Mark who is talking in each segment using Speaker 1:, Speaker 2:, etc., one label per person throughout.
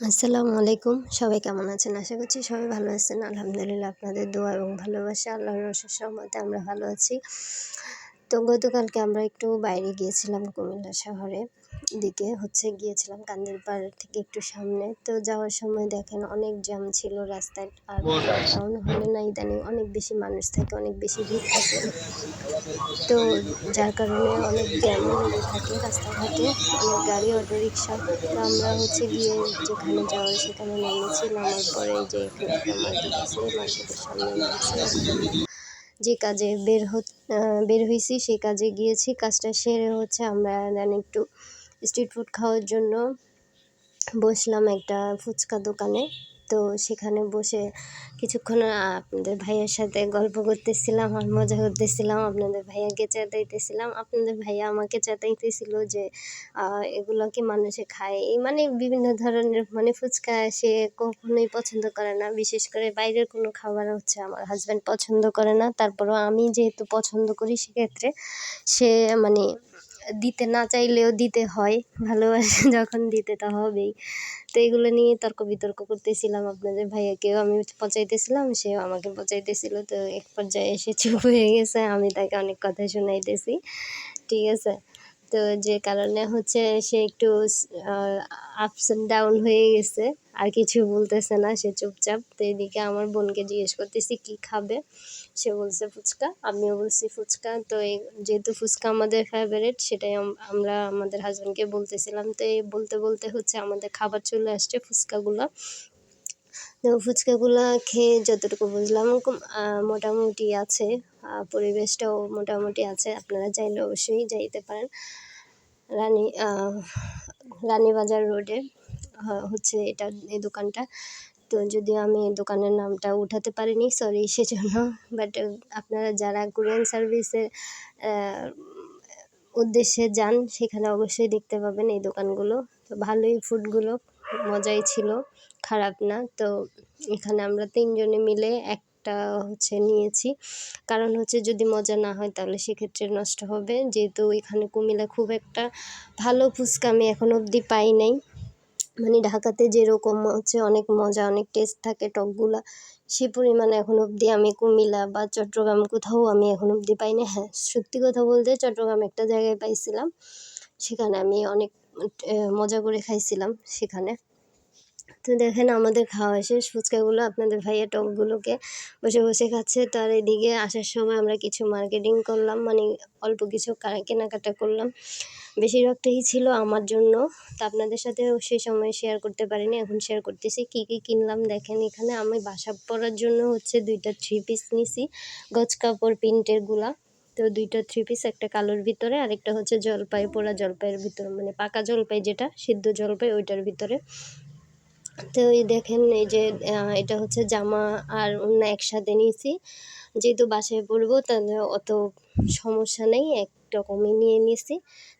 Speaker 1: আসসালামু আলাইকুম। সবাই কেমন আছেন? আশা করছি সবাই ভালো আছেন। আলহামদুলিল্লাহ আপনাদের দোয়া এবং ভালোবাসা, আল্লাহর রসের সহমতে আমরা ভালো আছি। তো গতকালকে আমরা একটু বাইরে গিয়েছিলাম কুমিল্লা শহরে। দিকে হচ্ছে গিয়েছিলাম কান্দির পাড় থেকে একটু সামনে। তো যাওয়ার সময় দেখেন অনেক জ্যাম ছিল রাস্তায়। আর কারণ হলে না ইদানিং অনেক বেশি মানুষ থাকে, অনেক বেশি ভিড় থাকে। তো যার কারণে অনেক জ্যাম থাকে রাস্তাঘাটে। অনেক গাড়ি অটো রিক্সা তো আমরা হচ্ছে গিয়ে যেখানে যাওয়ার সেখানে নেমেছি নামার পরে যে এখানে মার্কেট আছে, মার্কেটের সামনে যে কাজে বের বের হয়েছি সে কাজে গিয়েছি। কাজটা সেরে হচ্ছে আমরা দেন একটু স্ট্রিট ফুড খাওয়ার জন্য বসলাম একটা ফুচকা দোকানে। তো সেখানে বসে কিছুক্ষণ আপনাদের ভাইয়ের সাথে গল্প করতেছিলাম আর মজা করতেছিলাম। আপনাদের ভাইয়াকে চেতাইতেছিলাম। আপনাদের ভাইয়া আমাকে চেতাইতেছিল যে এগুলো কি মানুষে খায়? এই মানে বিভিন্ন ধরনের মানে ফুচকা সে কখনোই পছন্দ করে না। বিশেষ করে বাইরের কোনো খাবার হচ্ছে আমার হাজব্যান্ড পছন্দ করে না। তারপরেও আমি যেহেতু পছন্দ করি সেক্ষেত্রে সে মানে দিতে না চাইলেও দিতে হয়, ভালোবাসে যখন দিতে তো হবেই। তো এগুলো নিয়ে তর্ক বিতর্ক করতেছিলাম আপনাদের ভাইয়াকেও, আমি পচাইতেছিলাম, সেও আমাকে পচাইতেছিল। তো এক পর্যায়ে এসে চুপ হয়ে গেছে, আমি তাকে অনেক কথা শোনাইতেছি। ঠিক আছে? তো যে কারণে হচ্ছে সে একটু আপস অ্যান্ড ডাউন হয়ে গেছে, আর কিছু বলতেছে না, সে চুপচাপ। তো এদিকে আমার বোনকে জিজ্ঞেস করতেছি, কি খাবে? সে বলছে, ফুচকা। আমিও বলছি, ফুচকা। তো এই যেহেতু ফুচকা আমাদের ফেভারিট সেটাই আমরা আমাদের হাজব্যান্ডকে বলতেছিলাম। তো এই বলতে বলতে হচ্ছে আমাদের খাবার চলে আসছে ফুচকাগুলো। তো ফুচকাগুলো খেয়ে যতটুকু বুঝলাম মোটামুটি আছে। পরিবেশটাও মোটামুটি আছে। আপনারা চাইলে অবশ্যই যাইতে পারেন। রানী রানীবাজার রোডে হচ্ছে এটা এই দোকানটা। তো যদি আমি দোকানের নামটা উঠাতে পারিনি সরি সেজন্য। বাট আপনারা যারা কোরিয়ান সার্ভিসের উদ্দেশ্যে যান, সেখানে অবশ্যই দেখতে পাবেন এই দোকানগুলো। তো ভালোই ফুডগুলো, মজাই ছিল, খারাপ না। তো এখানে আমরা তিনজনে মিলে একটা হচ্ছে নিয়েছি। কারণ হচ্ছে যদি মজা না হয় তাহলে সেক্ষেত্রে নষ্ট হবে। যেহেতু এখানে কুমিল্লা খুব একটা ভালো ফুচকা আমি এখন অবধি পাই নাই। মানে ঢাকাতে যেরকম হচ্ছে অনেক মজা, অনেক টেস্ট থাকে টকগুলা, সে পরিমাণে এখন অবধি আমি কুমিল্লা বা চট্টগ্রাম কোথাও আমি এখন অবধি পাইনি হ্যাঁ সত্যি কথা বলতে চট্টগ্রাম একটা জায়গায় পাইছিলাম। সেখানে আমি অনেক মজা করে খাইছিলাম সেখানে। তো দেখেন আমাদের খাওয়া শেষ, ফুচকাগুলো আপনাদের ভাইয়া টকগুলোকে বসে বসে খাচ্ছে। তার এদিকে আসার সময় আমরা কিছু মার্কেটিং করলাম মানে অল্প কিছু কেনাকাটা করলাম। বেশিরভাগটাই ছিল আমার জন্য। তা আপনাদের সাথে সেই সময় শেয়ার করতে পারিনি, এখন শেয়ার করতেছি। কী কী কিনলাম দেখেন এখানে। আমি বাসা পরার জন্য হচ্ছে দুইটা থ্রি পিস নিছি, গজ কাপড় প্রিন্টেরগুলা তো দুইটা থ্রি পিস একটা কালোর ভিতরে, আরেকটা হচ্ছে জলপাই, পোড়া জলপাইয়ের ভিতরে মানে পাকা জলপাই যেটা, সিদ্ধ জলপাই, ওইটার ভিতরে। তো এই দেখেন, এই যে এটা হচ্ছে জামা আর অন্য একসাথে নিয়েছি। যেহেতু বাসায় পরবো, তাহলে অত সমস্যা নেই, এক রকমই নিয়ে নিয়েছি।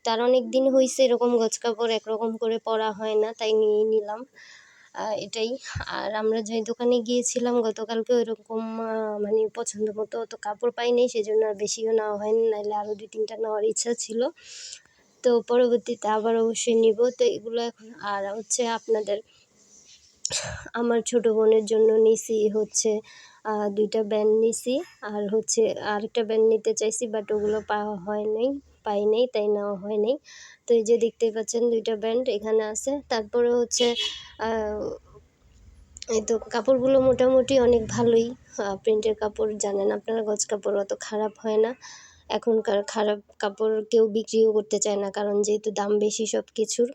Speaker 1: তার অনেক দিন হয়েছে এরকম গজ কাপড় একরকম করে পরা হয় না, তাই নিয়ে নিলাম। এটাই। আর আমরা যে দোকানে গিয়েছিলাম, গতকালকে ওইরকম মানে পছন্দ মতো অত কাপড় পাইনি সেজন্য আর বেশিও নেওয়া হয়নি নাহলে আরও দুই তিনটা নেওয়ার ইচ্ছা ছিল। তো পরবর্তীতে আবার অবশ্যই নিব। তো এগুলো এখন, আর হচ্ছে আপনাদের আমার ছোটো বোনের জন্য নিছি হচ্ছে দুইটা ব্যান্ড নিছি। আর হচ্ছে আরেকটা ব্যান্ড নিতে চাইছি বাট ওগুলো পাওয়া হয় নাই, পাই নাই, তাই নেওয়া হয় নাই। তো এই যে দেখতেই পাচ্ছেন দুইটা ব্যান্ড এখানে আছে। তারপরে হচ্ছে এই তো কাপড়গুলো মোটামুটি অনেক ভালোই। প্রিন্টের কাপড় জানেন আপনারা, গজ কাপড় অত খারাপ হয় না। এখনকার খারাপ কাপড় কেউ বিক্রিও করতে চায় না, কারণ যেহেতু দাম বেশি সব কিছুর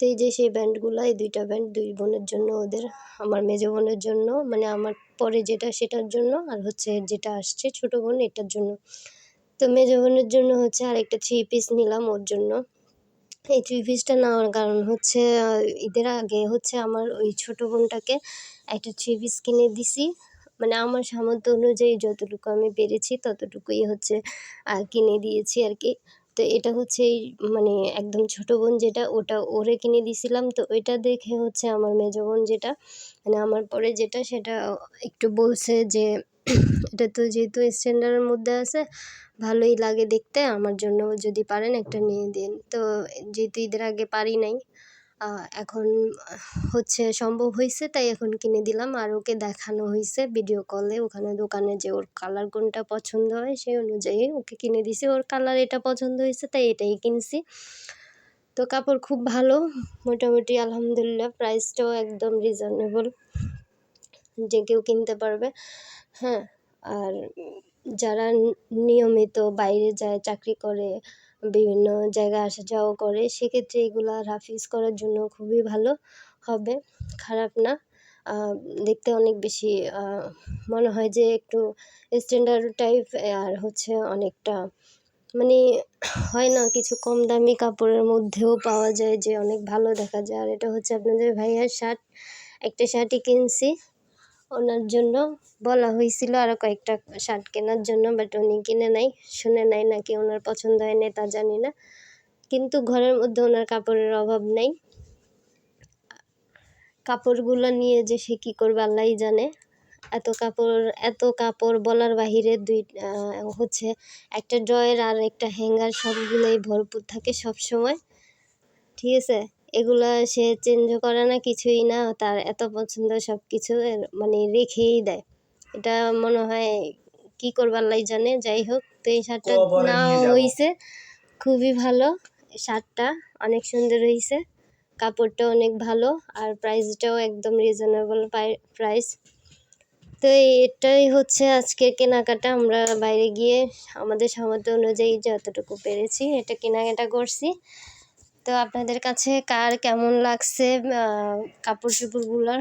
Speaker 1: তো এই যে সেই ব্যান্ডগুলো এই দুইটা ব্যান্ড দুই বোনের জন্য ওদের, আমার মেজো বোনের জন্য মানে আমার পরে যেটা সেটার জন্য আর হচ্ছে যেটা আসছে ছোটো বোন এটার জন্য। তো মেজো বোনের জন্য হচ্ছে আরেকটা থ্রি পিস নিলাম ওর জন্য। এই থ্রি পিসটা নেওয়ার কারণ হচ্ছে ঈদের আগে হচ্ছে আমার ওই ছোটো বোনটাকে একটা থ্রি পিস কিনে দিছি। মানে আমার সামর্থ্য অনুযায়ী যতটুকু আমি পেরেছি ততটুকুই হচ্ছে কিনে দিয়েছি আর কি। তো এটা হচ্ছে এই মানে একদম ছোটো বোন যেটা, ওটা ওরে কিনে দিয়েছিলাম তো ওইটা দেখে হচ্ছে আমার মেজো বোন যেটা মানে আমার পরে যেটা, সেটা একটু বলছে যে, এটা তো যেহেতু স্ট্যান্ডার্ডের মধ্যে আছে, ভালোই লাগে দেখতে, আমার জন্য যদি পারেন একটা নিয়ে দিন। তো যেহেতু ঈদের আগে পারি নাই এখন হচ্ছে সম্ভব হয়েছে তাই এখন কিনে দিলাম। আর ওকে দেখানো হয়েছে ভিডিও কলে ওখানে দোকানে যে ওর কালার কোনটা পছন্দ হয়, সেই অনুযায়ী ওকে কিনে দিছি। ওর কালার এটা পছন্দ হয়েছে তাই এটাই কিনছি। তো কাপড় খুব ভালো, মোটামুটি আলহামদুলিল্লাহ প্রাইসটাও একদম রিজনেবল যে কেউ কিনতে পারবে হ্যাঁ। আর যারা নিয়মিত বাইরে যায়, চাকরি করে বিভিন্ন জায়গায় আসা যাওয়া করে, সেক্ষেত্রে এগুলো ইউজ করার জন্য খুবই ভালো হবে। খারাপ না। দেখতে অনেক বেশি মনে হয় যে একটু স্ট্যান্ডার্ড টাইপ আর হচ্ছে অনেকটা মানে হয় না কিছু কম দামি কাপড়ের মধ্যেও পাওয়া যায় যে অনেক ভালো দেখা যায়। আর এটা হচ্ছে আপনাদের ভাইয়ার শার্ট একটা শার্টই কিনছি। ওনার জন্য বলা হয়েছিল আরও কয়েকটা শার্ট কেনার জন্য বাট উনি কিনে নাই, শুনে নাই নাকি ওনার পছন্দ হয় নাই তা জানি না। কিন্তু ঘরের মধ্যে ওনার কাপড়ের অভাব নেই। কাপড়গুলো নিয়ে যে সে কী করবে আল্লাহই জানে। এত কাপড় এত কাপড় বলার বাহিরে দুই হচ্ছে একটা ড্রয়ের আর একটা হ্যাঙ্গার সবগুলোই ভরপুর থাকে সব সময় ঠিক আছে? এগুলা সে চেঞ্জও করে না কিছুই না। তার এত পছন্দ সব কিছু মানে রেখেই দেয়। এটা মনে হয় কি করবার আল্লাহ জানে যাই হোক। তো এই শার্টটা নাও হয়েছে খুবই ভালো শার্টটা অনেক সুন্দর হয়েছে কাপড়টা অনেক ভালো আর প্রাইসটাও একদম রিজনেবল প্রাইস তো এটাই হচ্ছে আজকে কেনাকাটা। আমরা বাইরে গিয়ে আমাদের সামর্থ্য অনুযায়ী যতটুকু পেরেছি এটা কেনাকাটা করছি। তো আপনাদের কাছে কার কেমন লাগছে কাপড় চোপড়গুলোর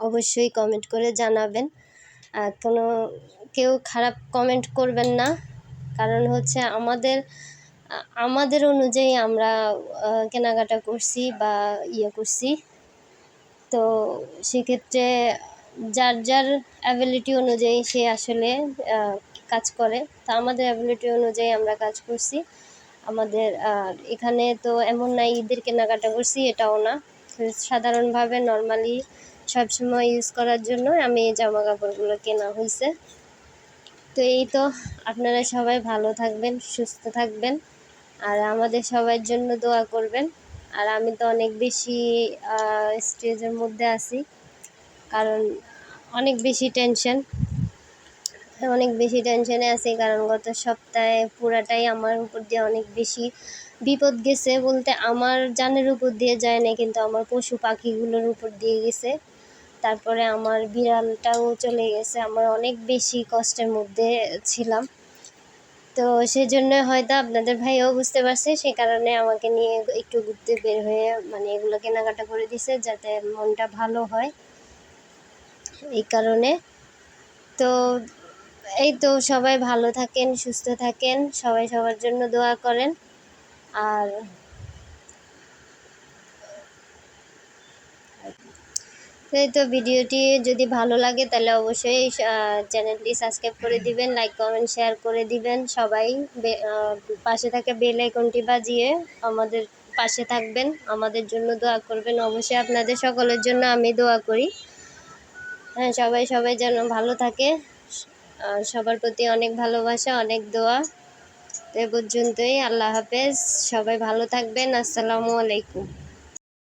Speaker 1: অবশ্যই কমেন্ট করে জানাবেন। কোনো, কেউ খারাপ কমেন্ট করবেন না। কারণ হচ্ছে আমাদের আমাদের অনুযায়ী আমরা কেনাকাটা করছি বা ইয়ে করছি। তো সেক্ষেত্রে যার যার অ্যাবিলিটি অনুযায়ী সে আসলে কাজ করে। তা আমাদের অ্যাবিলিটি অনুযায়ী আমরা কাজ করছি। আমাদের এখানে তো এমন না ঈদের কেনাকাটা করছি, এটাও না। সাধারণভাবে নর্মালি সবসময় ইউজ করার জন্য আমি এই জামা কাপড়গুলো কেনা হয়েছে তো এই তো, আপনারা সবাই ভালো থাকবেন, সুস্থ থাকবেন, আর আমাদের সবার জন্য দোয়া করবেন। আর আমি তো অনেক বেশি স্টেজের মধ্যে আছি, কারণ অনেক বেশি টেনশন অনেক বেশি টেনশনে আছি কারণ গত সপ্তাহে পুরাটাই আমার উপর দিয়ে অনেক বেশি বিপদ গেছে বলতে আমার জানের উপর দিয়ে যায় না কিন্তু আমার পশু পাখিগুলোর উপর দিয়ে গেছে। তারপরে আমার বিড়ালটাও চলে গেছে, আমার অনেক বেশি কষ্টের মধ্যে ছিলাম। তো সেজন্য হয়তো আপনাদের ভাইও বুঝতে পারছে, সে কারণে আমাকে নিয়ে একটু ঘুরতে বের হয়ে মানে এগুলো কেনাকাটা করে দিছে যাতে মনটা ভালো হয়। এই কারণে। তো এই তো সবাই ভালো থাকেন, সুস্থ থাকেন, সবাই সবার জন্য দোয়া করেন। আর এই তো ভিডিওটি যদি ভালো লাগে তাহলে অবশ্যই চ্যানেলটি সাবস্ক্রাইব করে দিবেন, লাইক, কমেন্ট, শেয়ার করে দিবেন। সবাই পাশে থাকা বেল আইকনটি বাজিয়ে আমাদের পাশে থাকবেন, আমাদের জন্য দোয়া করবেন। অবশ্যই আপনাদের সকলের জন্য আমি দোয়া করি। হ্যাঁ সবাই সবাই যেন ভালো থাকে। সবার প্রতি অনেক ভালোবাসা, অনেক দোয়া। তো এ পর্যন্তই, আল্লাহ হাফেজ। সবাই ভালো থাকবেন। আসসালামু আলাইকুম।